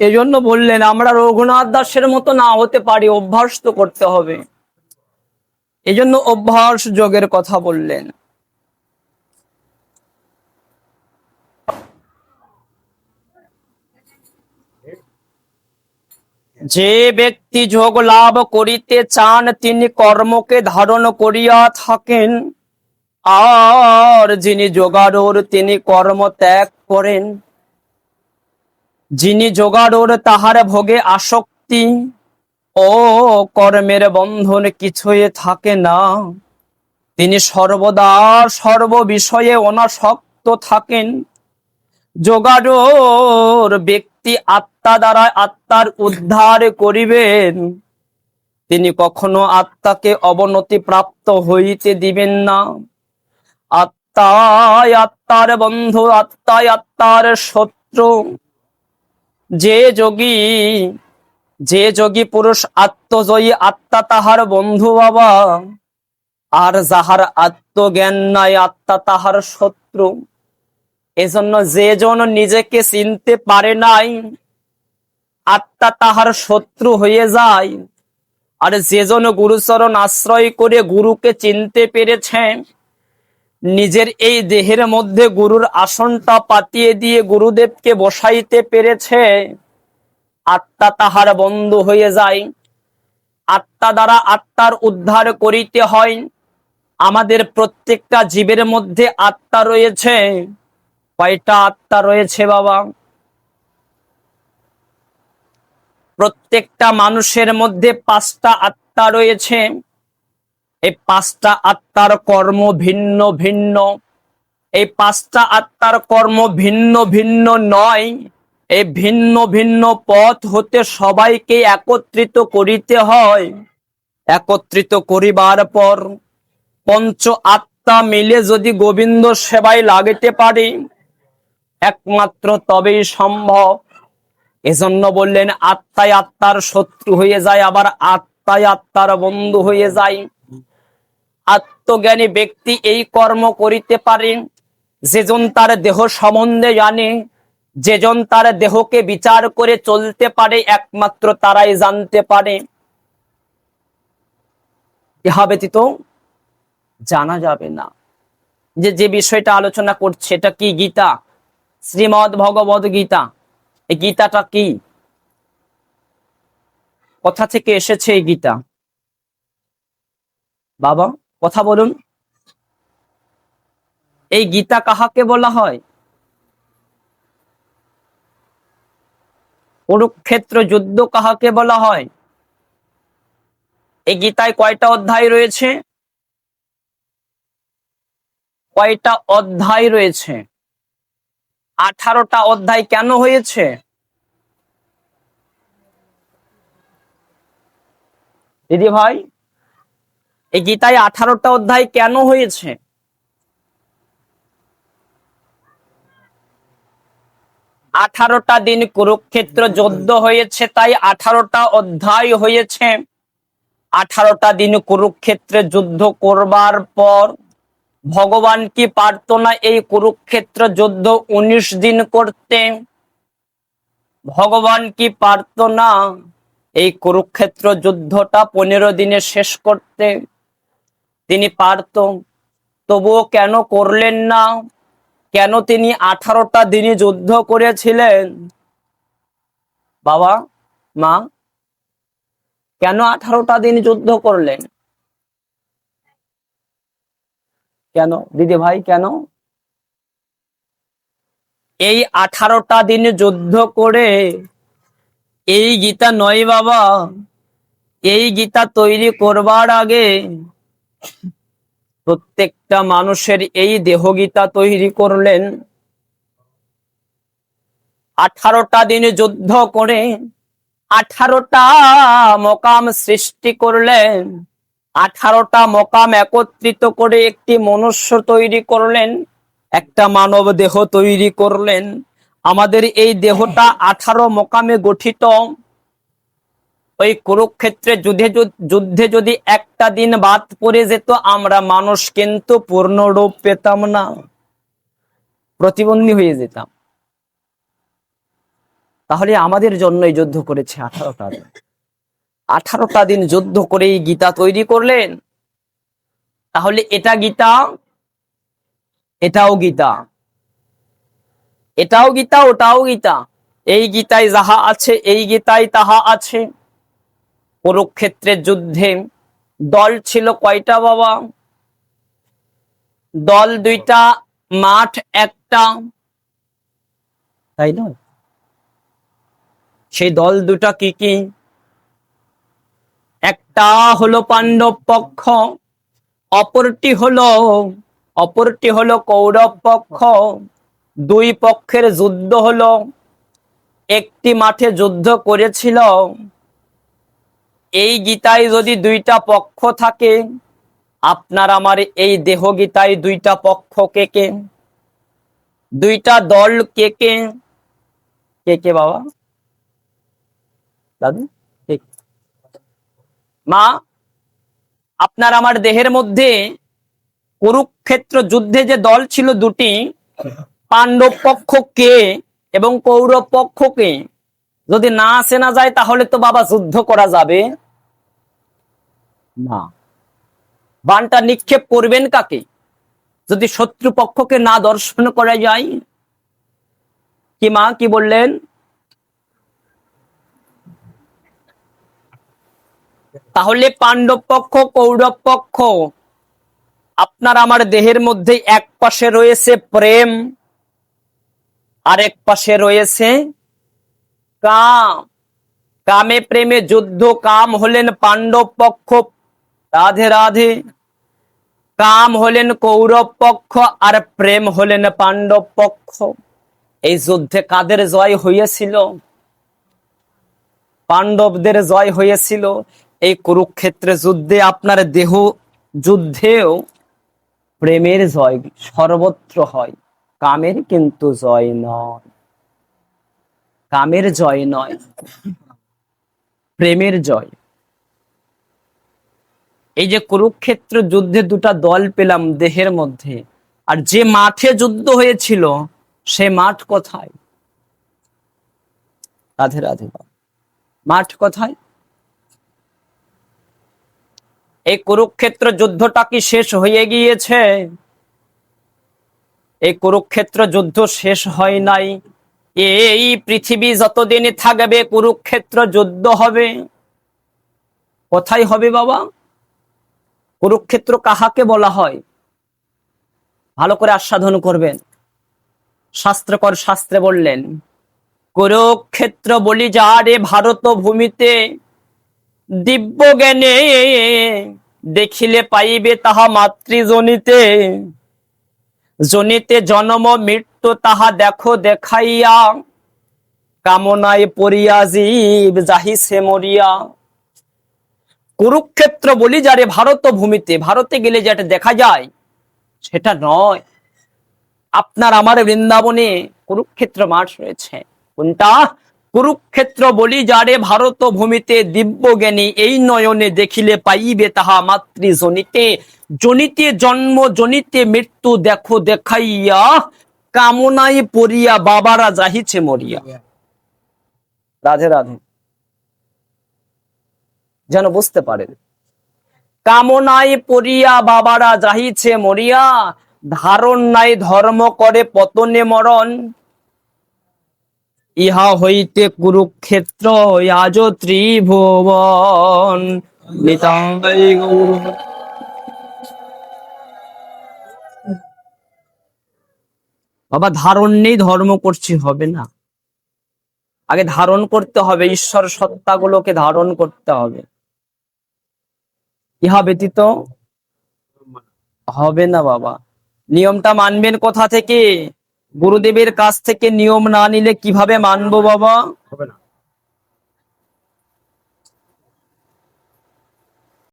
এই জন্য বললেন, আমরা রঘুনাথ দাসের মতো না হতে পারি, অভ্যাস তো করতে হবে। এজন্য অভ্যাস যোগের কথা বললেন। যে ব্যক্তি যোগ লাভ করিতে চান, তিনি কর্মকে ধারণ করিয়া থাকেন। আর যিনি যোগাড়োর তিনি কর্ম ত্যাগ করেন। যিনি যোগাড়োর তাহার ভোগে আসক্তি ও কর্মের বন্ধন কিছুই থাকে না। তিনি সর্বদা সর্ব বিষয়ে অনাসক্ত থাকেন। যোগাড়োর ব্যক্তি আত্মা দ্বারা আত্মার উদ্ধার করিবেন। তিনি কখনো আত্মাকে অবনতি প্রাপ্ত হইতে দিবেন না। আত্মায় আত্মার বন্ধু, আত্মায় আত্মার শত্রু। যে যোগী যে যোগী পুরুষ আত্মজয়ী আত্মা তাহার বন্ধু বাবা, আর যাহার আত্মজ্ঞান নাই আত্মা তাহার শত্রু। এজন্য যে জন নিজেকে চিনতে পারে নাই, আত্মা তাহার শত্রু হয়ে যায়। আর যে জন গুরুচরণ আশ্রয় করে গুরুকে চিনতে পেরেছে নিজের এই দেহের মধ্যে গুরুর আসনটা পাতিয়ে দিয়ে গুরুদেবকে বসাইতে পেরেছে। আত্মা তাহার বন্ধু হয়ে যায়। আত্মা দ্বারা আত্মার উদ্ধার করিতে হয়। আমাদের প্রত্যেকটা জীবের মধ্যে আত্মা রয়েছে। কয়টা আত্মা রয়েছে বাবা? প্রত্যেকটা মানুষের মধ্যে পাঁচটা আত্মা রয়েছে। এই পাঁচটা আত্মার কর্ম ভিন্ন ভিন্ন। এই পাঁচটা আত্মার কর্ম ভিন্ন ভিন্ন নয়। এই ভিন্ন ভিন্ন পথ হতে সবাইকে একত্রিত করিতে হয়। একত্রিত করিবার পর পঞ্চ আত্মা মিলে যদি গোবিন্দ সেবায় লাগিতে পারি, একমাত্র তবেই সম্ভব। এজন্য বললেন, আত্মায় আত্মার শত্রু হয়ে যায়, আবার আত্মায় আত্মার বন্ধু হয়ে যায়। আত্মজ্ঞানী ব্যক্তি এই কর্ম করিতে পারেন। যেজন তার দেহ সম্বন্ধে জানে, যেজন তার দেহকে বিচার করে চলতে পারে, একমাত্র তারাই জানতে পারে। ইহা ব্যতীত জানা যাবে না। যে যে বিষয়টা আলোচনা করছে, এটা কি গীতা? শ্রীমদ ভগবদ গীতা। এই গীতাটা কি? কোথা থেকে এসেছে এই গীতা? বাবা? কথা বলুন। এই গীতা কাহাকে বলা হয়? কুরুক্ষেত্র যুদ্ধ কাহাকে বলা হয়? এই গীতায় কয়টা অধ্যায় রয়েছে? কয়টা অধ্যায় রয়েছে? আঠারোটা অধ্যায় কেন হয়েছে? দিদি ভাই এই গীতায় আঠারোটা অধ্যায় কেন হয়েছে? আঠারোটা দিন কুরুক্ষেত্র যুদ্ধ হয়েছে, তাই আঠারোটা অধ্যায় হয়েছে। আঠারোটা দিন কুরুক্ষেত্রে যুদ্ধ করবার পর ভগবান কি পারত না এই কুরুক্ষেত্র যুদ্ধ উনিশ দিন করতে? ভগবান কি পারত না এই কুরুক্ষেত্র যুদ্ধটা পনেরো দিনে শেষ করতে? তিনি পারত। তবুও কেন করলেন না? কেন তিনি আঠারোটা দিনে যুদ্ধ করেছিলেন? বাবা, মা, কেন আঠারোটা দিন যুদ্ধ করলেন? কেন? দিদি ভাই, কেন? এই আঠারোটা দিন যুদ্ধ করে এই গীতা নয় বাবা, এই গীতা তৈরি করবার আগে প্রত্যেকটা মানুষের এই দেহ গীতা তৈরি করলেন। আঠারোটা দিন যুদ্ধ করে আঠারোটা মকাম সৃষ্টি করলেন। আঠারোটা মকাম একত্রিত করে একটি মনুষ্য তৈরি করলেন। একটা মানব দেহ তৈরি করলেন। আমাদের এই দেহটা আঠারো মকামে গঠিত। ওই কুরুক্ষেত্রে যুদ্ধে যদ- যুদ্ধে যদি একটা দিন বাদ পড়ে যেত, আমরা মানুষ কিন্তু পূর্ণরূপ পেতাম না। প্রতিবন্ধী হয়ে যেতাম। তাহলে আমাদের জন্যই যুদ্ধ করেছে আঠারোটা দিন। আঠারোটা দিন যুদ্ধ করেই গীতা তৈরি করলেন। তাহলে এটা গীতা, এটাও গীতা। এটাও গীতা, ওটাও গীতা। এই গীতায় যাহা আছে, এই গীতায় তাহা আছে। কুরুক্ষেত্রের যুদ্ধে দল ছিল কয়টা বাবা? দল দুইটা, মাঠ একটা। তাই নয়? সেই দল দুটা কি কি? একটা হলো পাণ্ডব পক্ষ, অপরটি হলো অপরটি হলো কৌরব পক্ষ। দুই পক্ষের যুদ্ধ হলো। একটি মাঠে যুদ্ধ করেছিল। এই গীতায় যদি দুইটা পক্ষ থাকে, আপনার আমার এই দেহ গীতায় দুইটা পক্ষ কে কে? দুইটা দল কে কে? কে কে বাবা? দাদু? মা, আপনার আমার দেহের মধ্যে কুরুক্ষেত্র যুদ্ধে যে দল ছিল দুটি, পাণ্ডব পক্ষ কে এবং কৌরব পক্ষ কে? যদি না আসে না যায়, তাহলে তো বাবা যুদ্ধ করা যাবে। না। বানটা নিক্ষেপ করবেন কাকে? যদি শত্রু পক্ষকে না দর্শন করা যায়, কি মা, কি বললেন? তাহলে পাণ্ডব পক্ষ, কৌরব পক্ষ, আপনার আমার দেহের মধ্যে এক পাশে রয়েছে প্রেম, আর এক পাশে রয়েছে কাম। কামে প্রেমে যুদ্ধ, কাম হলেন পাণ্ডব পক্ষ রাধে রাধে কাম হলেন কৌরব পক্ষ আর প্রেম হলেন পাণ্ডব পক্ষ এই যুদ্ধে কাদের জয় হয়েছিল? পাণ্ডবদের জয় হয়েছিল। এই কুরুক্ষেত্রে যুদ্ধে আপনার দেহ, যুদ্ধেও প্রেমের জয় সর্বত্র হয়। কামের কিন্তু জয় নয়। কামের জয় নয়, প্রেমের জয়। এই যে কুরুক্ষেত্র যুদ্ধে দুটা দল পেলাম দেহের মধ্যে, আর যে মাঠে যুদ্ধ হয়েছিল, সে মাঠ কোথায়? রাধে রাধে মাঠ কোথায়? এই কুরুক্ষেত্র যুদ্ধটা কি শেষ হয়ে গিয়েছে? এই কুরুক্ষেত্র যুদ্ধ শেষ হয় নাই। এই পৃথিবী যতদিন থাকবে, কুরুক্ষেত্র যুদ্ধ হবে। কোথায় হবে বাবা? কুরুক্ষেত্র কাহাকে বলা হয়? ভালো করে আস্বাদন করবেন। শাস্ত্রকর শাস্ত্রে বললেন, কুরুক্ষেত্র বলি যা রে ভারত ভূমিতে দিব্য জ্ঞানে দেখিলে পাইবে তাহা মাতৃজনিতে। জনিতে জন্ম, মৃত্যু তাহা দেখো দেখাইয়া, কামনায় পড়িয়া জীব যাহিছে মরিয়া। কুরুক্ষেত্র বলি যারে ভারত ভূমিতে, ভারতে গেলে যেটা দেখা যায়, সেটা নয়। আপনার আমার বৃন্দাবনে কুরুক্ষেত্র মাঠ রয়েছে। কোনটা? কুরুক্ষেত্র বলি যারে ভারত ভূমিতে দিব্য জ্ঞানী এই নয়নে দেখিলে পাইবে তাহা মাতৃ জনিতে জনিতে জন্ম, জনিতে মৃত্যু দেখো দেখাইয়া, কামনায় পড়িয়া বাবারা যাহিছে মরিয়া। রাধে রাধে। যেন বুঝতে পারেন। কামনায় পড়িয়া বাবারা যাহিছে মরিয়া, ধারণ নাই ধর্ম করে পতনে মরণ। ইহা হইতে কুরুক্ষেত্র আজ ত্রিভুবন। বাবা, ধারণ নেই, ধর্ম করছি, হবে না। আগে ধারণ করতে হবে, ঈশ্বর সত্তাগুলোকে ধারণ করতে হবে। ইহা ব্যতীত হবে না বাবা। নিয়মটা মানবেন কোথা থেকে? গুরুদেবের কাছ থেকে নিয়ম না নিলে কীভাবে মানবো বাবা? হবে না।